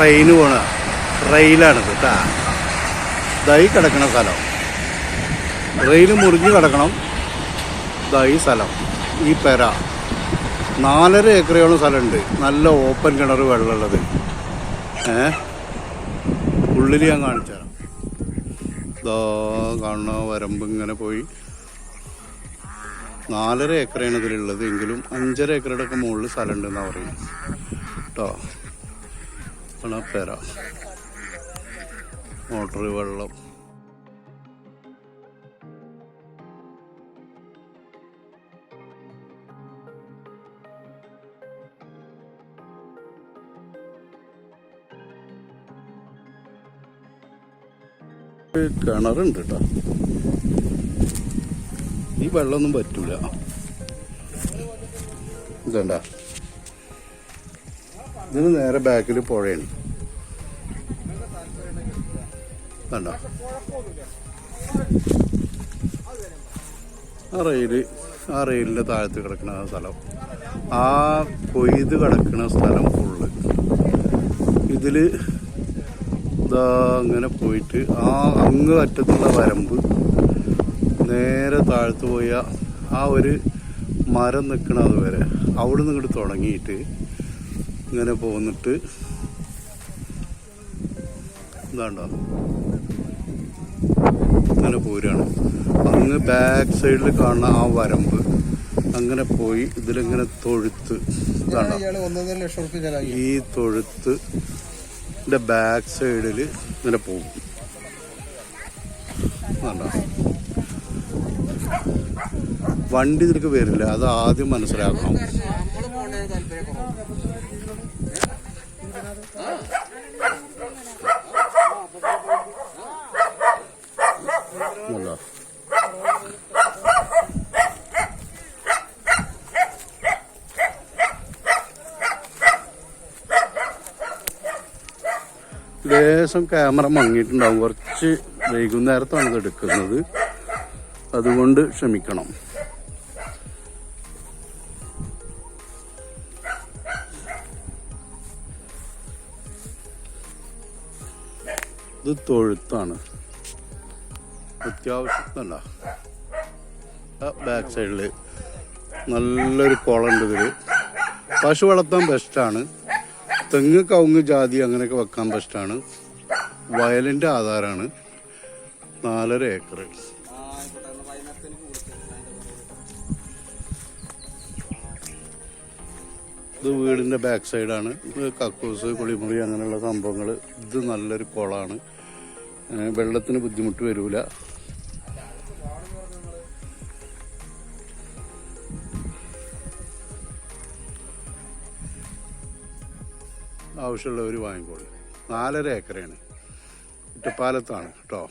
Train പോണ റെയിലാണ് കേട്ടാ ഇതായി കിടക്കണ സ്ഥലം. റെയിൽ മുറിഞ്ഞ് കിടക്കണം. ഇതായി സ്ഥലം. ഈ പെര. നാലര ഏക്കറയോളം സ്ഥലമുണ്ട്. നല്ല ഓപ്പൺ കിണർ വെള്ളമുള്ളത്. ഏ? ഉള്ളിൽ ഞാൻ കാണിച്ചു തരാം. ഇതാ കാണുന്ന വരമ്പ് ഇങ്ങനെ പോയി. നാലര ഏക്കറയാണ് ഇതിലുള്ളത്. എങ്കിലും അഞ്ചര ഏക്കറുടെ ഒക്കെ മുകളിൽ സ്ഥലമുണ്ടെന്നാണ് പറയുന്നത്. പറയും കേട്ടോ ആണ് ആ പെര. മോട്ടർ വെള്ളം. കിണറുണ്ട് കേട്ടോ ഈ വെള്ളമൊന്നും പറ്റൂല. ഇതണ്ട? ഇതിന് നേരെ ബാക്കിൽ പുഴയാണ് വേണ്ട ആ റെയിൽ ആ റെയിലിന്റെ താഴത്ത് കിടക്കുന്ന സ്ഥലം. ആ കൊയ്ത് കിടക്കുന്ന സ്ഥലം ഫുള്ള് ഇതിൽ ഇതാ അങ്ങനെ പോയിട്ട് ആ അങ്ങ് അറ്റത്തുള്ള വരമ്പ് നേരെ താഴത്ത് പോയ ആ ഒരു മരം നിൽക്കണത് വരെ അവിടെ നിന്ന് ഇങ്ങോട്ട് തുടങ്ങിയിട്ട് ഇങ്ങനെ പോന്നിട്ട് ഇതാണ്ടോ? അങ്ങനെ പോരാണ് അങ്ങ് ബാക്ക് സൈഡിൽ കാണുന്ന ആ വരമ്പ് അങ്ങനെ പോയി ഇതിലിങ്ങനെ തൊഴുത്ത് ഇതാണ്ടോ? ഈ തൊഴുത്ത് ബാക്ക് സൈഡിൽ ഇങ്ങനെ പോകും. വണ്ടി ഇതിലേക്ക് വരില്ല. അത് ആദ്യം മനസ്സിലാക്കണം. ലേശം ക്യാമറ മങ്ങിയിട്ടുണ്ടാവും. കുറച്ച് വൈകുന്നേരത്താണ് ഇത് എടുക്കുന്നത്. അതുകൊണ്ട് ക്ഷമിക്കണം. ഇത് തൊഴുത്താണ്. അത്യാവശ്യത്തല്ല ബാക്ക് സൈഡിൽ നല്ലൊരു കുളമുണ്ട് ഇതിൽ പശു വളർത്താൻ ബെസ്റ്റാണ് തെങ്ങ് കവുങ്ങ് ജാതി അങ്ങനെയൊക്കെ വെക്കാൻ ബെസ്റ്റാണ് വയലിന്റെ ആധാരമാണ് നാലര ഏക്കർ ഇത് വീടിന്റെ ബാക്ക് സൈഡാണ് ഇത് കക്കൂസ് കുളിമുറി അങ്ങനെയുള്ള സംഭവങ്ങൾ ഇത് നല്ലൊരു കുളമാണ് വെള്ളത്തിന് ബുദ്ധിമുട്ട് വരില്ല ആവശ്യമുള്ളവർ വാങ്ങിക്കോളൂ. നാലര ഏക്കറയാണ് കുറ്റപ്പാലത്താണ് കേട്ടോ.